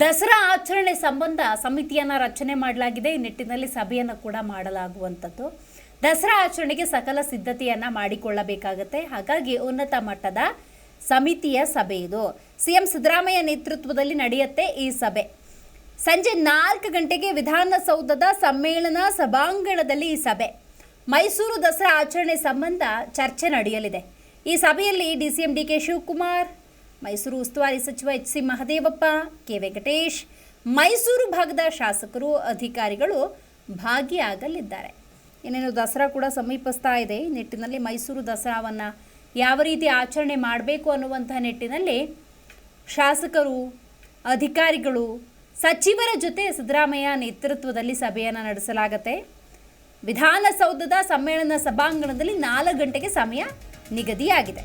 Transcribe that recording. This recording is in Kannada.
ದಸರಾ ಆಚರಣೆ ಸಂಬಂಧ ಸಮಿತಿಯನ್ನ ರಚನೆ ಮಾಡಲಾಗಿದೆ. ಈ ನಿಟ್ಟಿನಲ್ಲಿ ಸಭೆಯನ್ನು ಕೂಡ ಮಾಡಲಾಗುವಂಥದ್ದು. ದಸರಾ ಆಚರಣೆಗೆ ಸಕಲ ಸಿದ್ಧತೆಯನ್ನು ಮಾಡಿಕೊಳ್ಳಬೇಕಾಗತ್ತೆ. ಹಾಗಾಗಿ ಉನ್ನತ ಮಟ್ಟದ ಸಮಿತಿಯ ಸಭೆ ಇದು. ಸಿಎಂ ಸಿದ್ದರಾಮಯ್ಯ ನೇತೃತ್ವದಲ್ಲಿ ನಡೆಯುತ್ತೆ ಈ ಸಭೆ. ಸಂಜೆ ನಾಲ್ಕು ಗಂಟೆಗೆ ವಿಧಾನಸೌಧದ ಸಮ್ಮೇಳನ ಸಭಾಂಗಣದಲ್ಲಿ ಈ ಸಭೆ. ಮೈಸೂರು ದಸರಾ ಆಚರಣೆ ಸಂಬಂಧ ಚರ್ಚೆ ನಡೆಯಲಿದೆ. ಈ ಸಭೆಯಲ್ಲಿ ಡಿಸಿಎಂ ಡಿಕೆ ಶಿವಕುಮಾರ್ ಮೈಸೂರು ಉಸ್ತುವಾರಿ ಸಚಿವ H C Mahadevappa, K Venkatesh, Mysuru ಭಾಗದ ಶಾಸಕರು, ಅಧಿಕಾರಿಗಳು ಭಾಗಿಯಾಗಲಿದ್ದಾರೆ. ಇನ್ನೇನು ದಸರಾ ಕೂಡ ಸಮೀಪಿಸ್ತಾ ಇದೆ. ಈ ನಿಟ್ಟಿನಲ್ಲಿ ಮೈಸೂರು ದಸರಾವನ್ನು ಯಾವ ರೀತಿ ಆಚರಣೆ ಮಾಡಬೇಕು ಅನ್ನುವಂಥ ನಿಟ್ಟಿನಲ್ಲಿ ಶಾಸಕರು, ಅಧಿಕಾರಿಗಳು, ಸಚಿವರ ಜೊತೆ ಸಿದ್ದರಾಮಯ್ಯ ನೇತೃತ್ವದಲ್ಲಿ ಸಭೆಯನ್ನು ನಡೆಸಲಾಗುತ್ತೆ. ವಿಧಾನಸೌಧದ ಸಮ್ಮೇಳನ ಸಭಾಂಗಣದಲ್ಲಿ ನಾಲ್ಕು ಗಂಟೆಗೆ ಸಮಯ ನಿಗದಿಯಾಗಿದೆ.